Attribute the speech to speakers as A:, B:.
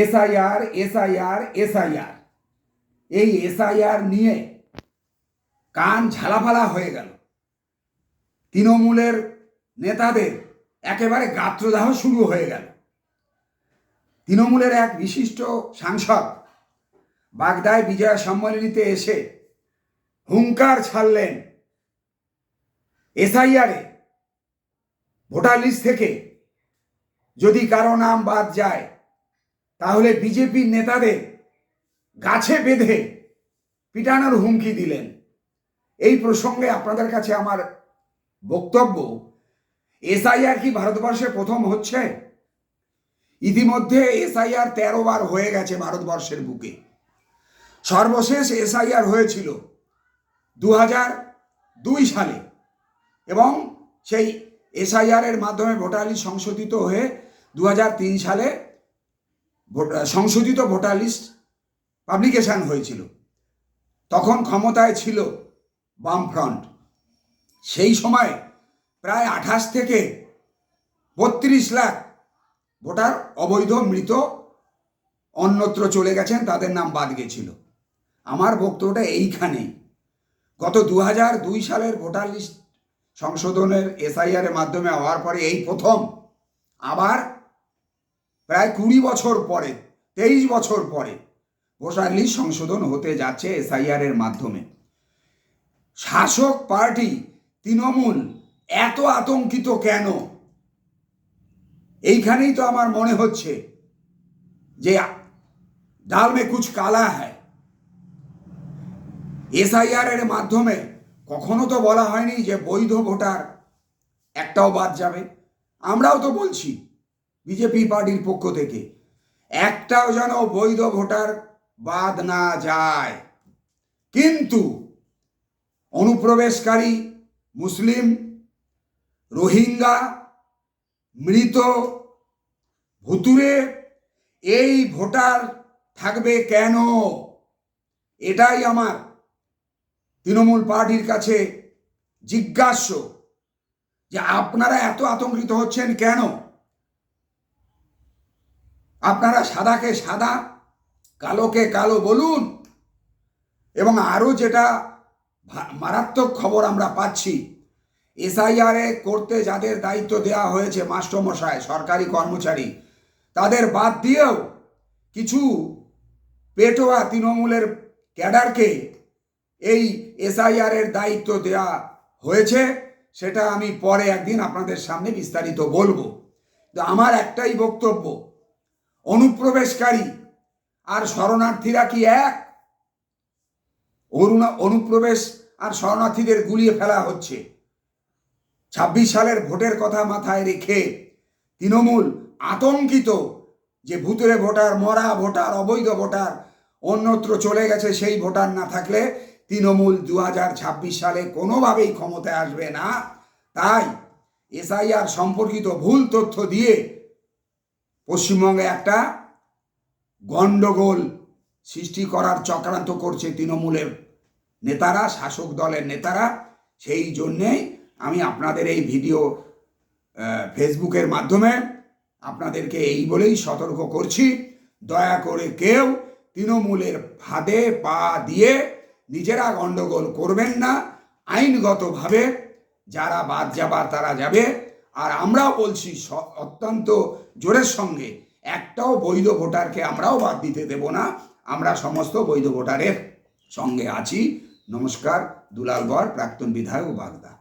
A: SIR SIR SIR. এই SIR নিয়ে কান ঝালাফালা হয়ে গেল। তৃণমূলের নেতাদের একেবারে গাত্রদাহ শুরু হয়ে গেল। তৃণমূলের এক বিশিষ্ট সাংসদ বাগদায় বিজয়া সম্মেলনীতে এসে হুঙ্কার ছাড়লেন এসআইআরে। ভোটার লিস্ট থেকে যদি কারও নাম বাদ যায় তাহলে বিজেপির নেতাদের গাছে বেঁধে পিটানোর হুমকি দিলেন। এই প্রসঙ্গে আপনাদের কাছে আমার বক্তব্য, এসআইআর কি ভারতবর্ষে প্রথম হচ্ছে? ইতিমধ্যে এসআইআর তেরো বার হয়ে গেছে ভারতবর্ষের বুকে। সর্বশেষ এসআইআর হয়েছিল দু দুই সালে এবং সেই এসআইআর এর মাধ্যমে ভোটার সংশোধিত হয়ে দু হাজার তিন সালে সংশোধিত ভোটার লিস্ট পাবলিকেশন হয়েছিল। তখন ক্ষমতায় ছিল বামফ্রন্ট। সেই সময় প্রায় আঠাশ থেকে বত্রিশ লাখ ভোটার অবৈধ, মৃত, অন্যত্র চলে গেছেন, তাদের নাম বাদ গেছিল। আমার বক্তব্যটা এইখানেই। গত দু দুই সালের ভোটার লিস্ট সংশোধনের এসআইআর এর মাধ্যমে হওয়ার পরে এই প্রথম আবার প্রায় কুড়ি বছর পরে, তেইশ বছর পরে ভোটার লিস্ট সংশোধন হতে যাচ্ছে এসআইআর এর মাধ্যমে। শাসক পার্টি তৃণমূল এত আতঙ্কিত কেন? এইখানেই তো আমার মনে হচ্ছে যে ডাল মে কুছ কালা হ্যায়। এসআইআর এর মাধ্যমে কখনো তো বলা হয়নি যে বৈধ ভোটার একটাও বাদ যাবে। আমরাও তো বলছি বিজেপি পার্টির পক্ষ থেকে। একটাও যেন বৈধ ভোটার বাদ না যায়। কিন্তু অনুপ্রবেশকারী মুসলিম, রোহিঙ্গা, মৃত ভুতুরে এই ভোটার থাকবে কেন? এটাই আমার তৃণমূল পার্টির কাছে জিজ্ঞাস্য যে আপনারা এত আতঙ্কিত হচ্ছেন কেন? আপনারা সাদাকে সাদা, কালোকে কালো বলুন। এবং আরও যেটা মারাত্মক খবর আমরা পাচ্ছি, এসআইআরে করতে যাদের দায়িত্ব দেওয়া হয়েছে মাস্টারমশাই, সরকারি কর্মচারী, তাদের বাদ দিয়েও কিছু পেটোয়া তৃণমূলের ক্যাডারকে এই এসআইআর এর দায়িত্ব দেওয়া হয়েছে, সেটা আমি পরে একদিন আপনাদের সামনে বিস্তারিত বলব। তো আমার একটাই বক্তব্য অনুপ্রবেশকারী। আর শরণার্থীরা কি এক? অরুণা, অনুপ্রবেশ আর শরণার্থীদের গুলিয়ে ফেলা হচ্ছে। ছাব্বিশ সালের ভোটের কথা মাথায় রেখে তৃণমূল আতঙ্কিত যে ভূতুরে ভোটার, মরা ভোটার, অবৈধ ভোটার অন্যত্র চলে গেছে, সেই ভোটার না থাকলে তৃণমূল দু হাজার ছাব্বিশ সালে কোনোভাবেই ক্ষমতায় আসবে না। তাই এসআইআর সম্পর্কিত ভুল তথ্য দিয়ে পশ্চিমবঙ্গে একটা গণ্ডগোল সৃষ্টি করার চক্রান্ত করছে তৃণমূলের নেতারা, শাসক দলের নেতারা। সেই জন্যেই আমি আপনাদের এই ভিডিও ফেসবুকের মাধ্যমে আপনাদেরকে এই বলেই সতর্ক করছি। দয়া করে কেউ তৃণমূলের ফাঁদে পা দিয়ে নিজেরা গণ্ডগোল করবেন না। আইনগতভাবে যারা বাদ যাবার তারা যাবে। আর আমরাও বলছি অত্যন্ত জোরের সঙ্গে, একটাও বৈধ ভোটারকে আমরাও বাদ দিতে দেব না। আমরা সমস্ত বৈধ ভোটারের সঙ্গে আছি। নমস্কার, দুলাল গড়, প্রাক্তন বিধায়ক বাগদা।